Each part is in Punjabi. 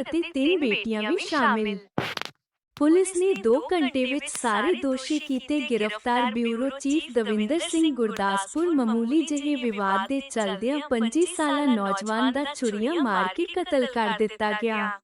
ਅਤੇ ਤਿੰਨ ਬੇਟੀਆਂ ਵੀ ਸ਼ਾਮਿਲ। ਪੁਲਿਸ ਨੇ 2 ਘੰਟੇ ਵਿੱਚ ਸਾਰੇ ਦੋਸ਼ੀ ਕੀਤੇ ਗ੍ਰਿਫਤਾਰ ਬਿਊਰੋ ਚੀਫ ਦਵਿੰਦਰ ਸਿੰਘ ਗੁਰਦਾਸਪੁਰ ਮਾਮੂਲੀ ਜਿਹੇ ਵਿਵਾਦ ਦੇ ਚਲਦਿਆਂ 25 ਸਾਲਾ ਨੌਜਵਾਨ ਦਾ ਛੁਰੀਆਂ ਮਾਰ ਕੇ ਕਤਲ ਕਰ ਦਿੱਤਾ ਗਿਆ।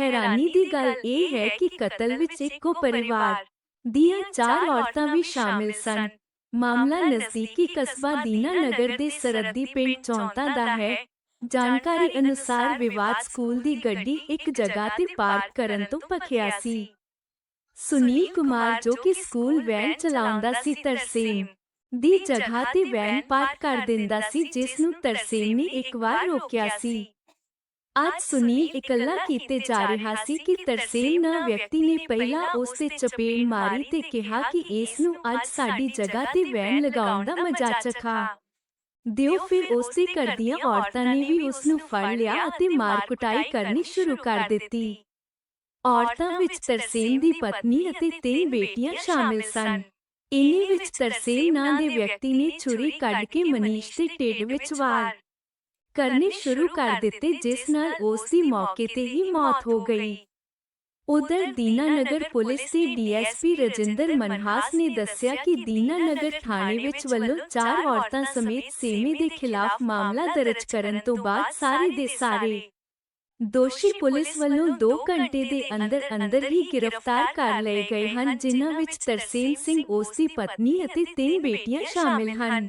ਹੈਰਾਨੀ ਦੀ ਗੱਲ ਇਹ ਹੈ ਕਿ ਕਤਲ ਵਿੱਚ ਇੱਕੋ ਪਰਿਵਾਰ ਦੀਆਂ ਚਾਰ ਔਰਤਾਂ ਵੀ ਸ਼ਾਮਿਲ ਸਨ। ਮਾਮਲਾ ਨਜ਼ਦੀਕੀ ਕਸਬਾ ਦੀਨਾਨਗਰ ਦੇ ਸਰਹੱਦੀ ਪਿੰਡ ਚੌਂਤਾ ਦਾ ਹੈ। ਜਾਣਕਾਰੀ ਅਨੁਸਾਰ ਵਿਵਾਦ ਸਕੂਲ ਦੀ ਗੱਡੀ ਇੱਕ ਜਗ੍ਹਾ ਤੇ ਪਾਰਕ ਕਰਨ ਤੋਂ ਭਖਿਆ ਸੀ। ਸੁਨੀਲ ਕੁਮਾਰ ਜੋ ਕਿ ਸਕੂਲ ਵੈਨ ਚਲਾਉਂਦਾ ਸੀ ਤਰਸੇਮ ਦੀ ਜਗ੍ਹਾ ਤੇ ਵੈਨ ਪਾਰਕ ਕਰ ਦਿੰਦਾ ਸੀ ਜਿਸ ਨੂੰ ਤਰਸੇਮ ਨੇ ਇੱਕ ਵਾਰ ਰੋਕਿਆ ਸੀ। ਅੱਜ ਸੁਨੀਲ ਇਕੱਲਾ ਕੀਤੇ ਜਾ ਰਿਹਾ ਸੀ ਕਿ ਤਰਸੇਮ ਨਾ ਵਿਅਕਤੀ ਨੇ ਪਹਿਲਾਂ ਉਸ ਤੇ ਚਪੇੜ ਮਾਰੀ ਤੇ ਕਿਹਾ ਕਿ ਇਸ ਨੂੰ ਅੱਜ ਸਾਡੀ ਜਗ੍ਹਾ ਤੇ ਵੈਨ ਲਗਾਉਣ ਦਾ ਮਜ਼ਾ ਚਖਾ। ਦਿਓ ਫਿਰ ਉਸ ਘਰ ਦੀਆਂ ਔਰਤਾਂ ਨੇ ਵੀ ਉਸ ਨੂੰ ਫੜ ਲਿਆ ਅਤੇ ਮਾਰ ਕੁਟਾਈ ਕਰਨੀ ਸ਼ੁਰੂ ਕਰ ਦਿੱਤੀ। ਔਰਤਾਂ ਵਿੱਚ ਤਰਸੇਮ ਦੀ ਪਤਨੀ ਅਤੇ ਤਿੰਨ ਬੇਟੀਆਂ ਸ਼ਾਮਿਲ ਸਨ। ਇਨੀ ਵਿੱਚ ਤਰਸੇਮ ਨਾਂ ਦੇ ਵਿਅਕਤੀ ਨੇ ਛੁਰੀ ਕੱਢ ਕੇ ਮਨੀਸ਼ ਦੇ ਢਿੱਡ ਵਿੱਚ ਵਾਰ ਕਰਨੇ ਸ਼ੁਰੂ ਕਰ ਦਿੱਤੇ ਜਿਸ ਨਾਲ ਉਸ ਦੀ ਮੌਕੇ ਤੇ ਹੀ ਮੌਤ ਹੋ ਗਈ। ਉਧਰ ਦੀਨਾਨਗਰ ਪੁਲਿਸ ਦੇ ਡੀਐਸਪੀ ਰਜਿੰਦਰ ਮਨਹਾਸ ਨੇ ਦੱਸਿਆ ਕਿ ਦੀਨਾਨਗਰ ਥਾਣੇ ਵਿੱਚ ਵੱਲੋਂ ਚਾਰ ਔਰਤਾਂ ਸਮੇਤ ਸੇਮੀ ਦੇ ਖਿਲਾਫ ਮਾਮਲਾ ਦਰਜ ਕਰਨ ਤੋਂ ਬਾਅਦ ਸਾਰੇ ਦੇ ਸਾਰੇ ਦੋਸ਼ੀ ਪੁਲਿਸ ਵੱਲੋਂ 2 ਘੰਟੇ ਦੇ ਅੰਦਰ ਅੰਦਰ ਹੀ ਗ੍ਰਿਫਤਾਰ ਕਰ ਲਏ ਗਏ ਹਨ, ਜਿਨ੍ਹਾਂ ਵਿੱਚ ਤਰਸੇਮ ਸਿੰਘ ਓਸੀ ਪਤਨੀ ਅਤੇ ਤਿੰਨ ਬੇਟੀਆਂ ਸ਼ਾਮਿਲ ਹਨ।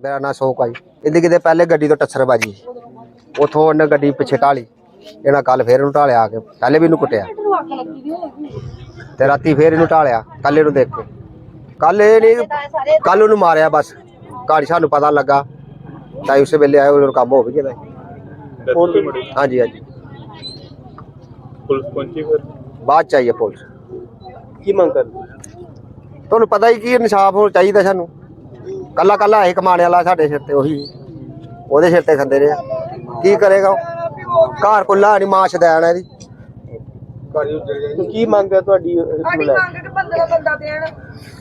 ਮੇਰਾ ਨਾਂ ਸ਼ੋਕ ਆ ਜੀ। ਕਿਤੇ ਪਹਿਲੇ ਗੱਡੀ ਤੋਂ ਟੱਸਰ ਬਾਜੀ ਉਥੋਂ ਉਹਨੇ ਗੱਡੀ ਪਿੱਛੇ ਢਾਲੀ ਇਹਨਾਂ ਕੱਲ ਫੇਰ ਇਹਨੂੰ ਢਾਲਿਆ ਆ ਕੇ ਪਹਿਲੇ ਵੀ ਇਹਨੂੰ ਕੁੱਟਿਆ। ਤੇ ਰਾਤੀ ਫੇਰ ਇਹਨੂੰ ਢਾਲਿਆ ਕੱਲ ਇਹਨੂੰ ਦੇਖ ਕੇ। ਕੱਲ ਇਹ ਨਹੀਂ ਕੱਲ ਉਹਨੂੰ ਮਾਰਿਆ ਬਸ। ਘਾੜੀ ਸਾਨੂੰ ਪਤਾ ਲੱਗਾ ਤਾਂ ਉਸੇ ਵੇਲੇ ਆਏ ਉਹਨੂੰ ਕੰਮ ਹੋ ਵੀ ਗਿਆ। ਹਾਂਜੀ ਹਾਂਜੀ। ਪੁਲਿਸ ਪਹੁੰਚੀ ਫਿਰ? ਬਾਅਦ ਚ ਆਈਏ ਪੁਲਿਸ। ਕੀ ਮੰਗ ਕਰ ਤੁਹਾਨੂੰ ਪਤਾ ਹੀ ਕੀ ਇਨਸਾਫ ਹੋ ਚਾਹੀਦਾ ਸਾਨੂੰ। ਕੱਲਾ ਕੱਲਾ ਇਹ ਕਮਾਣੇ ਵਾਲਾ ਸਾਡੇ ਸਿਰ ਤੇ ਉਹੀ ਉਹਦੇ ਸਿਰ ਤੇ ਖੰਦੇ ਰਹੇ। ਆ। ਕੀ ਕਰੇਗਾ ਉਹ? ਘਰ ਕੁੱਲਾ ਨਹੀਂ ਮਾਂ ਸ਼ਦੈਣ ਹੈ ਇਹਦੀ ਕੀ ਮੰਗ ਹੈ ਤੁਹਾਡੀ ਇਸ ਨੂੰ ਸਾਡੀ ਲੈ? ਕੇ? ਮੰਗ ਕਿ ਬੰਦੇ ਦਾ ਬੰਦਾ ਦੇਣ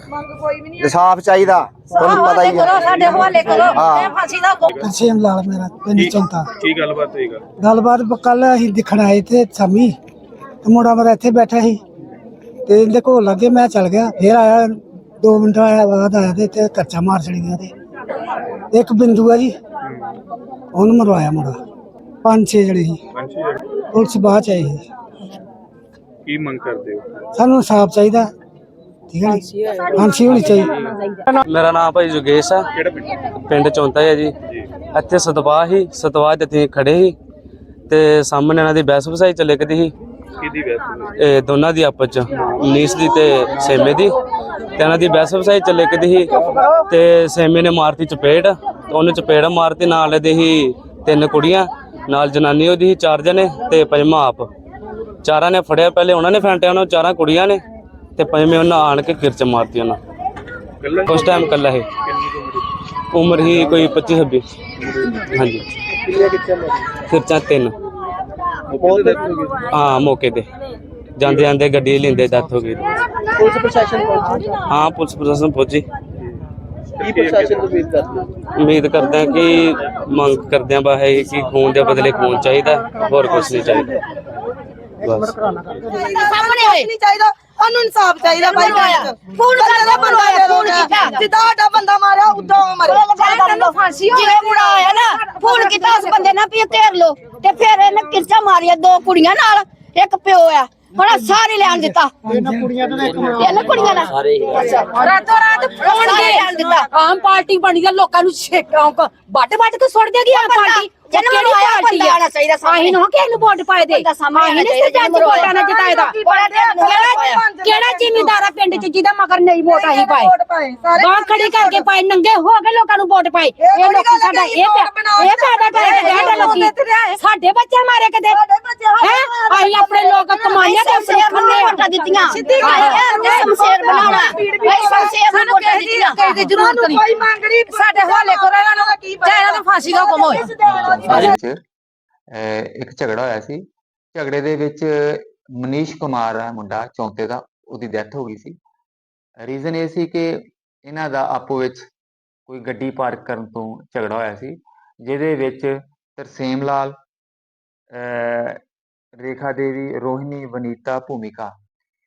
ਮੰਗ ਕੋਈ ਵੀ ਨਹੀਂ ਇਨਸਾਫ ਚਾਹੀਦਾ ਤੁਹਾਨੂੰ ਪਤਾ ਹੀ ਕਰੋ ਹੈ ਸਾਡੇ ਹਵਾਲੇ ਕਰੋ ਹਾਂ। ਇਹ ਫਾਂਸੀ ਦਾ ਹੁਕਮ ਤਰਸੇਮ ਲਾਲ ਮੇਰਾ ਪਿੰਡ ਚੌਂਤਾ। ਕੀ ਗੱਲਬਾਤ ਹੋਈ ਗੱਲ। ਗੱਲਬਾਤ ਕੱਲ ਅਸੀਂ ਦਿਖਣ ਆਏ ਤੇ ਸ਼ਾਮੀ ਤੇ ਮੁੰਡਾ ਮੇਰਾ ਇੱਥੇ ਬੈਠਾ ਸੀ। ਤੇ ਇਹਦੇ ਕੋਲ ਲੱਗੇ ਮੈਂ ਚੱਲ ਗਿਆ ਫਿਰ ਆਇਆ 2 ਮਿੰਟ ਆਇਆ ਬਾਅਦ ਆਇਆ ਤੇ ਇੱਥੇ ਕੱਚਾ ਮਾਰ ਛੜੀ ਗਿਆ ਤੇ। ਇੱਕ ਬਿੰਦੂ ਆ ਜੀ ਉਹਨੂੰ ਮਰਵਾਇਆ ਮੁੰਡਾ। ਪੰਜ ਛੇ ਜਣੇ ਸੀ। ਪੰਛੀ ਜਿਹੜੇ ਪੁਲਿਸ ਬਾਅਦ ਚ ਆਈ ਸੀ। ਕੀ ਮੰਗ ਕਰਦੇ ਹੋ? ਸਾਨੂੰ ਇਨਸਾਫ ਚਾਹੀਦਾ। ਠੀਕ ਹੈ ਜੀ? ਫਾਂਸੀ ਹੋਣੀ ਚਾਹੀਦੀ। ਮੇਰਾ ਨਾਮ ਭਾਈ ਜੋਗੇਸ਼ ਆ। ਕਿਹੜਾ ਪਿੰਡ? ਪਿੰਡ ਚੌਂਤਾ ਹੈ ਜੀ। ਇੱਥੇ ਸਤਵਾਹ ਹੀ ਸਤਵਾਹ ਤੇ ਅਸੀਂ ਖੜੇ ਸੀ। ਤੇ ਸਾਹਮਣੇ ਇਹਨਾਂ ਦੀ ਬਹਿਸ ਵਸਾਈ ਚੱਲੇ ਕਦੀ ਸੀ। ਕਿਹਦੀ ਵੈਸ ਇਹ ਦੋਨਾਂ ਦੀ ਆਪਸ ਚ ਨੀਸ ਦੀ ਤੇ ਸੇਮੇ ਦੀ। ਤੇ ਇਹਨਾਂ ਦੀ ਬਹਿਸ ਵਸਾਈ ਚੱਲੇ ਕਦੀ ਸੀ। ਤੇ ਸੇਮੇ ਨੇ ਮਾਰਤੀ ਚਪੇੜ। ਤੇ ਉਹਨੇ ਚਪੇੜ ਮਾਰਤੀ। ਨਾਲ ਇਹਦੇ ਹੀ ਤਿੰਨ ਕੁੜੀਆਂ। ਨਾਲ ਜਨਾਨੀ ਉਹਦੀ ਸੀ ਚਾਰ ਜਣੇ ਤੇ ਪੰਜਵਾਂ ਆਪ। ਚਾਰਾਂ ਨੇ ਫੜਿਆ ਪਹਿਲੇ ਉਹਨਾਂ ਨੇ ਫੈਂਟਿਆ ਉਹਨਾਂ ਚਾਰਾਂ ਕੁੜੀਆਂ ਨੇ ਤੇ ਪੰਜਵੇਂ ਉਹਨਾਂ ਆਣ ਕੇ ਕਿਰਚ ਮਾਰਤੀ ਉਹਨਾਂ। ਉਸ ਟਾਈਮ ਕੱਲਾ ਹੈ ਉਮਰ ਹੀ ਕੋਈ 25 26 ਹਾਂਜੀ। ਖਰਚਾ ਤਿੰਨ। ਹਾਂ ਮੌਕੇ ਤੇ। ਜਾਂਦੇ ਜਾਂਦੇ ਗੱਡੀ ਲੈਂਦੇ ਡੈਥ ਹੋ ਗਈ। ਪੁਲਿਸ ਪ੍ਰਸ਼ਾਸਨ ਪਹੁੰਚੀ? ਹਾਂ ਪੁਲਿਸ ਪ੍ਰਸ਼ਾਸਨ ਪਹੁੰਚੀ। ਕੀ ਪ੍ਰਸ਼ਾਸਨ ਤੋਂ ਉਮੀਦ ਕਰਦੇ ਹੋ? ਉਮੀਦ ਕਰਦੇ ਹਾਂ ਕਿ ਮੰਗ ਕਰਦੇ ਹਾਂ ਬਾ ਹੈ ਕਿ ਖੂਨ ਦੇ ਬਦਲੇ ਖੂਨ ਚਾਹੀਦਾ ਹੋਰ ਕੁਝ ਨਹੀਂ ਚਾਹੀਦਾ। ਬਸ। ਸਾਹਮਣੇ ਹੋਏ। ਨਹੀਂ ਚਾਹੀਦਾ। ਸਾਨੂੰ ਇਨਸਾਫ ਚਾਹੀਦਾ ਭਾਈ ਫੋਨ ਕਰਦਾ ਬਣਵਾਇਆ ਫੋਨ ਕੀਤਾ। ਜਿੱਦਾਂ ਸਾਡਾ ਬੰਦਾ ਮਾਰਿਆ ਉਦਾਂ ਉਹ ਮਰੇ। ਤੈਨੂੰ ਫਾਂਸੀ ਹੋ ਜਿਵੇਂ ਮੁੰਡਾ ਆਇਆ ਨਾ ਫੋਨ ਕੀਤਾ ਉਸ ਬੰਦੇ ਨਾਲ ਵੀ ਇਹ ਤੇਰ ਲੋ ਤੇ ਫਿਰ ਇਹਨੇ ਕਿਰਚਾ ਮਾਰੀਆ ਦੋ ਕੁੜੀਆਂ ਨਾਲ। ਇੱਕ ਪਿਓ ਆ। ਹੁਣ ਸਾਰੇ ਲੈਣ ਦਿੱਤਾ। ਇਹਨਾਂ ਕੁੜੀਆਂ ਦਾ ਇਹਨਾਂ ਕੁੜੀਆਂ ਦਾ। ਰਾਤੋਂ ਰਾਤ ਫੋਨ ਸਾਰੇ ਲੈਣ ਦਿੱਤਾ। ਆਮ ਪਾਰਟੀ ਬਣੀ ਆ ਲੋਕਾਂ ਨੂੰ ਛੇਕਾਂ ਵੱਟ ਵੱਟ ਕੇ ਸੁੱਟ ਦੇਗੀ ਆਮ ਪਾਰਟੀ। ਜਿਹਨੂੰ ਕਿਹੜੀ ਆਇਆ ਪਾਰਟੀ ਬੰਦਾ ਆ? ਆਉਣਾ ਚਾਹੀਦਾ ਸਾਹਮਣੇ। ਨੂੰ ਕਿ ਇਹਨੂੰ ਵੋਟ ਪਾਏ ਦੇ। ਸਾਹਮਣੇ ਨੇ ਸਰਪੰਚ ਵੋਟਾਂ ਨਾਲ ਜਿਤਾਏਦਾ ਕਿਹੜਾ ਕਿਹੜਾ ਜ਼ਿਮੀਂਦਾਰ ਆ ਪਿੰਡ ਚ ਜਿਹਦਾ ਮਗਰ ਨਹੀਂ ਵੋਟ ਆਹੀ ਪਾਏ? ਵੋਟ ਪਾਏ ਸਾਰੇ ਬਾਹ ਖੜੀ ਕਰਕੇ ਪਾਏ ਨੰਗੇ ਹੋ ਕੇ ਲੋਕਾਂ ਨੂੰ ਵੋਟ ਪਾਏ। ਇਹ ਲੋਕੀ ਸਾਡਾ ਇਹ ਪਿਆ ਇਹ ਪੈਦਾ ਕਰਕੇ ਕਹਿੰਦੇ ਲੋਕੀ ਸਾਡੇ ਬੱਚੇ ਮਾਰੇ ਕਦੇ। ਸਾਡੇ ਹੈ ਅਸੀਂ ਆਪਣੇ ਲੋਕ ਕਮਾਈਆਂ ਤੇ ਆਪਣੇ ਖੰਨੇ ਆ ਵੋਟਾਂ ਦਿੱਤੀਆਂ। ਸਿੱਧੀ ਗੱਲ ਹੈ। ਇਹ ਸ਼ਮਸ਼ੇਰ ਬਣਾਉਣਾ। ਭਾਈ ਸ਼ਮਸ਼ੇਰ ਨੂੰ ਵੋਟਾਂ ਦਿੱਤੀਆਂ। ਕਿਸੇ ਦੀ ਜ਼ਰੂਰਤ ਨਹੀਂ। ਕੋਈ ਮੰਗ ਨਹੀਂ। ਸਾਡੇ ਹਵਾਲੇ ਕਰੋ ਇਹਨਾਂ ਨੂੰ। ਚਾਹੇ ਇਹਨਾਂ ਨੂੰ ਫਾਂਸੀ ਦਾ ਹੁਕਮ ਹੋਏ। ਵਿੱਚ ਅਹ ਇੱਕ ਝਗੜਾ ਹੋਇਆ ਸੀ। ਝਗੜੇ ਦੇ ਵਿੱਚ ਮਨੀਸ਼ ਕੁਮਾਰ ਆ ਮੁੰਡਾ ਚੌਂਤੇ ਦਾ। ਉਹਦੀ ਡੈਥ ਹੋ ਗਈ ਸੀ। ਰੀਜ਼ਨ ਇਹ ਸੀ ਕਿ ਇਹਨਾਂ ਦਾ ਆਪੋ ਵਿੱਚ ਕੋਈ ਗੱਡੀ ਪਾਰਕ ਕਰਨ ਤੋਂ ਝਗੜਾ ਹੋਇਆ ਸੀ। ਜਿਹਦੇ ਵਿੱਚ ਤਰਸੇਮ ਲਾਲ ਅਹ ਰੇਖਾ ਦੇਵੀ ਰੋਹਿਣੀ ਵਨੀਤਾ ਭੂਮਿਕਾ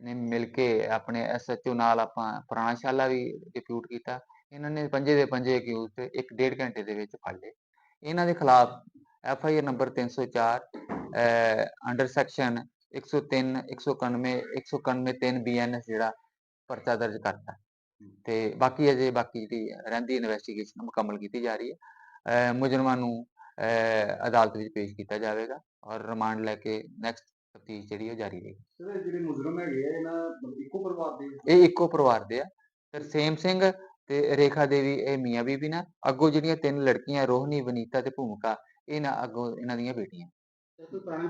ਨੇ ਮਿਲ ਕੇ ਆਪਣੇ ਐਸਐਚਓ ਨਾਲ ਆਪਾਂ ਪੁਰਾਣਾ ਵੀ ਡਿਪਿਊਟ ਕੀਤਾ। ਇਹਨਾਂ ਨੇ ਪੰਜੇ ਦੇ ਪੰਜੇ ਅਕਿਊਜ਼ ਤੇ ਇੱਕ ਡੇਢ ਘੰਟੇ ਦੇ ਵਿੱਚ ਫੜ ਲਏ। ਇਹਨਾਂ ਦੇ ਖਿਲਾਫ F I R number 304 under section 103 191 191 3 BNS ਜਿਹੜਾ ਪਰਚਾ ਦਰਜ ਕਰਤਾ। ਤੇ ਬਾਕੀ ਅਜੇ ਬਾਕੀ ਜਿਹੜੀ ਰਹਿੰਦੀ ਇਨਵੈਸਟੀਗੇਸ਼ਨ ਮੁਕੰਮਲ ਕੀਤੀ ਜਾ ਰਹੀ ਹੈ। ਅਹ, ਮੁਜਰਮਾਂ ਨੂੰ, ਅਹ, ਅਦਾਲਤ ਵਿੱਚ ਪੇਸ਼ ਕੀਤਾ ਜਾਵੇਗਾ ਔਰ ਰਿਮਾਂਡ ਲੈ ਕੇ ਨੈਕਸਟ ਤਫਤੀਸ਼ ਜਿਹੜੀ ਉਹ ਜਾਰੀ ਰਹੇਗੀ। ਸਰ ਜਿਹੜੇ ਮੁਜਰਮ ਹੈਗੇ ਆ ਇਹਨਾਂ ਇੱਕੋ ਪਰਿਵਾਰ ਦੇ ਇਹ ਇੱਕੋ ਪਰਿਵਾਰ ਦੇ ਆ। ਤਰਸੇਮ ਸਿੰਘ ਤੇ ਰੇਖਾ ਦੇਵੀ ਇਹ ਮੀਆਂ ਬੀਬੀ ਨਾ ਅੱਗੋਂ ਜਿਹੜੀਆਂ ਤਿੰਨ ਲੜਕੀਆਂ ਰੋਹਿਣੀ ਵਨੀਤਾ ਤੇ ਭੂਮਿਕਾ ਇਹ ਨਾ ਅੱਗੋਂ ਇਹਨਾਂ ਦੀਆਂ ਬੇਟੀਆਂ। ਕੋਈ ਪੁਰਾਣੇ